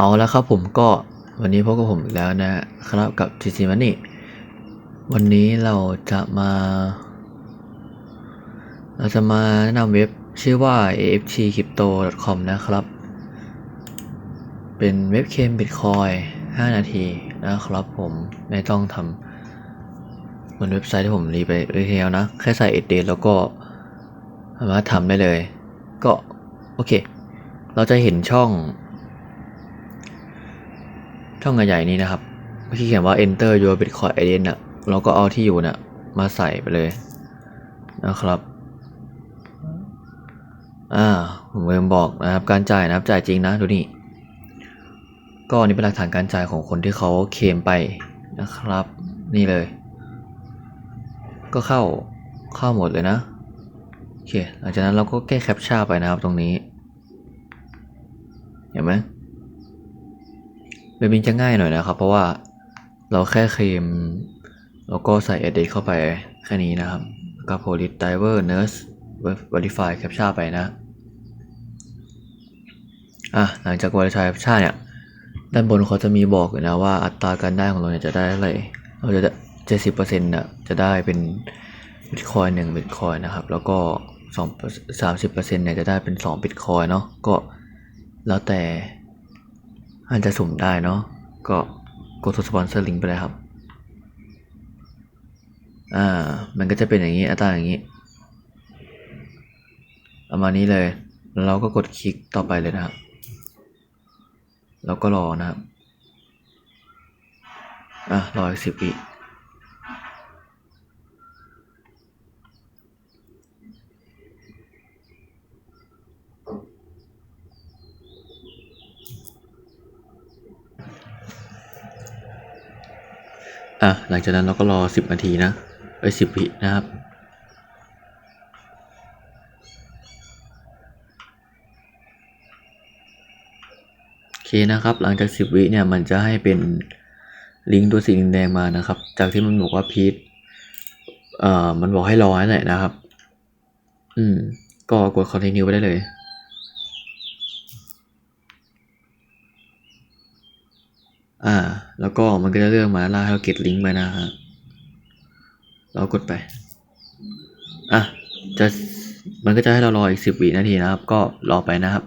เอาแล้วครับผมก็วันนี้พบกับผมอีกแล้วนะครับกับ TC Money วันนี้เราจะมา เราจะมาแนะนำเว็บชื่อว่า aftcrypto.com นะครับ เป็นเว็บเคมบิตคอย5นาทีนะครับผมไม่ต้องทำเหมือนเว็บไซต์ที่ผมรีไปเรียลนะ แค่ใส่ a d ดแล้วก็สามารถทำได้เลย ก็ โอเค เราจะเห็นช่อง ช่องใหญ่ๆนี้นะครับที่เขียนว่า enter your bitcoin ident น่ะเราก็เอาที่อยู่น่ะมาใส่ไปเลยนะครับอ่าผมลืมบอกนะครับการจ่ายนะครับจ่ายจริงนะดูนี่ก็นี่เป็นหลักฐานการจ่ายของคนที่เขาเคมไปนะครับ นี่เลย ก็เข้าเข้าหมดเลยนะโอเคหลังจากนั้นเราก็แก้แคปชั่นไปนะครับตรงนี้ เห็นไหม เว็บนี้จะง่ายหน่อยนะครับ เพราะว่าเราแค่เคลมแล้วก็ใส่ edit เข้าไปแค่นี้นะครับกับ police driver nurse verify captcha ไปนะอะหลังจาก verify captcha เนี่ยด้านบนเขาจะมีบอกอยู่นะว่าอัตราการได้ของเราเนี่ยจะได้อะไรเราจะเจ็ดสิบเปอร์เซ็นต์น่ะจะได้เป็นบิตคอยหนึ่งบิตคอยนะครับ แล้วก็สองสามสิบเปอร์เซ็นต์เนี่ยจะได้เป็นสองบิตคอยเนาะก็แล้วแต่ อาจจะสุ่มได้เนาะก็กดสปอนเซอร์ลิงไปเลยครับ อ่า มันก็จะเป็นอย่างนี้อัตราอย่างนี้ประมาณนี้เลย เราก็กดคลิกต่อไปเลยนะครับ แล้วก็รอนะครับ อะ รออีกสิบวิ อะหลังจากนั้นเราก็รอสิบนาทีนะไปสิบวินะครับโอเคนะครับ หลังจากสิบวิเนี่ยมันจะให้เป็นลิงก์ตัวสีแดงมานะครับ จากที่มันบอกว่าพีทเอ่อมันบอกให้รอนั่นแหละนะครับ อืม ก็กด continue ไปได้เลย อ่า แล้วก็มันก็จะเลือกมาล่าให้เราเก็ตลิงก์ไปนะฮะ เรากดไป อะ จะ มันก็จะให้เรารออีกสิบวินาทีนะครับ ก็รอไปนะครับ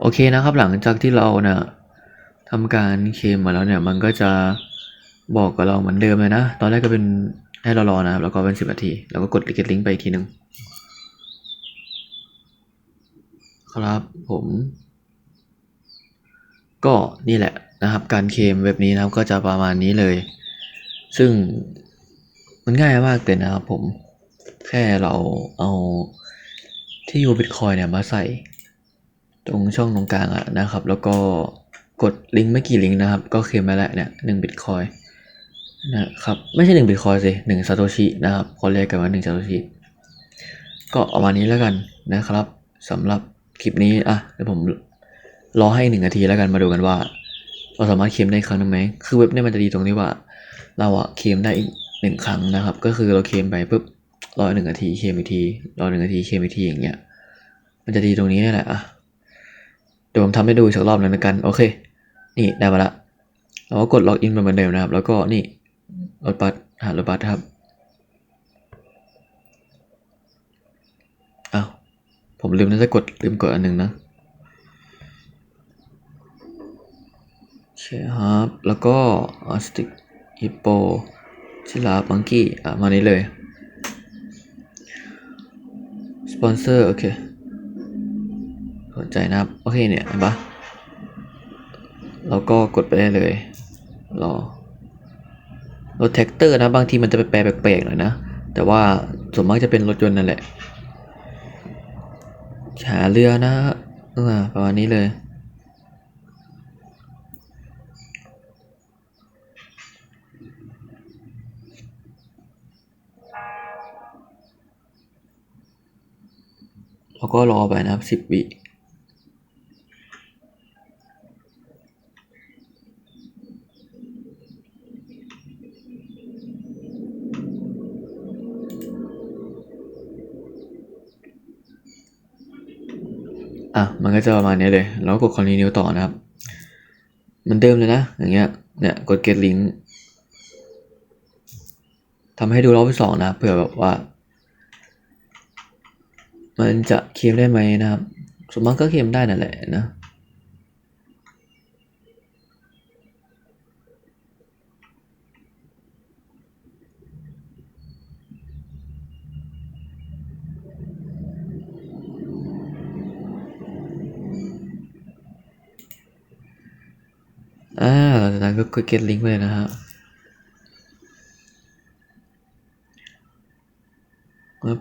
โอเคนะครับ หลังจากที่เราเนี่ยทำการเคมมาแล้วเนี่ย มันก็จะบอกกับเราเหมือนเดิมเลยนะ ตอนแรกก็เป็นให้เรารอนะครับ แล้วก็เป็นสิบนาที แล้วก็กด get link ไปอีกทีหนึ่งครับผม ก็นี่แหละนะครับ การเคมเว็บนี้นะครับก็จะประมาณนี้เลย ซึ่งมันง่ายมากเลยนะครับผม แค่เราเอาที่อยู่บิตคอยเนี่ยมาใส่ ตรงช่องตรงกลางอะนะครับ แล้วก็กดลิงก์ไม่กี่ลิงก์นะครับ ก็เคลมมาแล้วเนี่ยหนึ่งบิตคอยนะครับไม่ใช่หนึ่งบิตคอยสิหนึ่งซาโตชินะครับเขาเรียกกันว่าหนึ่งซาโตชิก็เอามาณนี้แล้วกันนะครับสำหรับคลิปนี้อะเดี๋ยวผมรอให้หนึ่งนาทีแล้วกันมาดูกันว่าเราสามารถเคลมได้ครั้งนึงไหมคือเว็บเนี่ยมันจะดีตรงที่ว่า เราอะเคลมได้อีกหนึ่งครั้งนะครับ ก็คือเราเคลมไปปุ๊บรอหนึ่งนาทีเคลมอีกทีรอหนึ่งนาทีเคลมอีกทีอย่างเงี้ยมันจะดีตรงนี้นี่แหละอะ ดี๋ยวผมทำให้ดูอีกสักรอบหนึ่งแล้วกัน โอเค นี่ได้มาละเราก็กดล็อกอินไปเหมือนเดิมนะครับ แล้วก็นี่รถบัสหารถบัสครับอ้าวผมลืมนะจะกดลืมกดอันหนึ่งนะโอเคครับ แล้วก็ออสติกฮิปโปชิลาบังกี้อะมานี้เลย สปอนเซอร์ โอเค นใจนะครับ โอเคเนี่ยเห็นปะเราก็กดไปได้เลย รอรถแท็กเตอร์นะบางทีมันจะไปแปลแปลกๆหน่อยนะ แต่ว่าส่วนมากจะเป็นรถยนต์นั่นแหละหาเรือนะเออประมาณนี้เลย แล้วก็รอไปนะครับสิบวิ อะมันก็จะประมาณนี้เลย แล้วกด continue ต่อนะครับ มันเดิมเลยนะ อย่างเงี้ย เนี่ยกด get link ทำให้ดูรอบที่สองนะเผื่อแบบว่า มันจะเคลมได้ไหมนะครับ สมมติก็เคลมได้นั่นแหละนะ อ่าหลังจากนั้นก็กด get link ไปเลยนะฮะปึ๊บ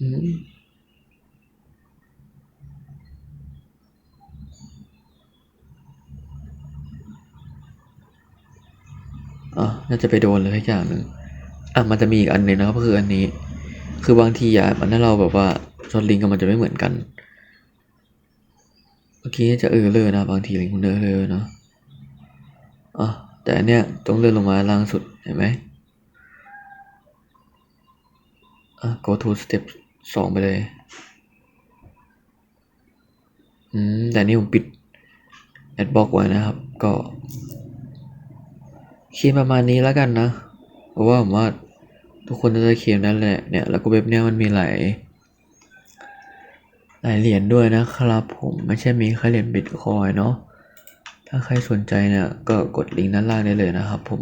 อืมอะน่าจะไปโดนเลยสักอย่างหนึ่งอะมันจะมีอีกอันหนึ่งนะครับก็คืออันนี้ คือบางทีอะมันถ้าเราแบบว่าชนลิงก์กันมันจะไม่เหมือนกัน เมื่อกี้จะเออเลอร์นะบางทีลิงก์มันเออเลอร์เนาะอะแต่อันเนี้ยต้องเลื่อนลงมาล่างสุดเห็นไหมอะ go to step สองไปเลย อืม แต่นี่ผมปิด adblock ไว้นะครับ ก็เคลมประมาณนี้แล้วกันนะ เพราะว่าผมว่าทุกคนจะเคลมนั่นแหละเนี่ย แล้วก็เว็บเนี้ยมันมีหลาย หลายเหรียญด้วยนะครับผมไม่ใช่มีแค่เหรียญบิตคอยเนาะถ้าใครสนใจเนี่ยก็กดลิงก์ด้านล่างได้เลยนะครับผม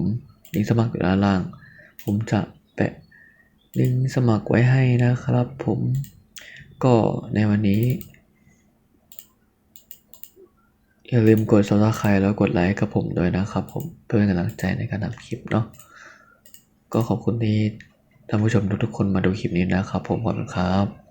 ลิงก์สมัครอยู่ด้านล่าง ผมจะแปะลิงก์สมัครไว้ให้นะครับผมก็ในวันนี้ อย่าลืมกด subscribe แล้วกดไลค์กับผมด้วยนะครับผมเพื่อเป็นกำลังใจในการทำคลิปเนาะก็ขอบคุณที่ท่านผู้ชมทุกๆคนมาดูคลิปนี้นะครับผมขอบคุณครับ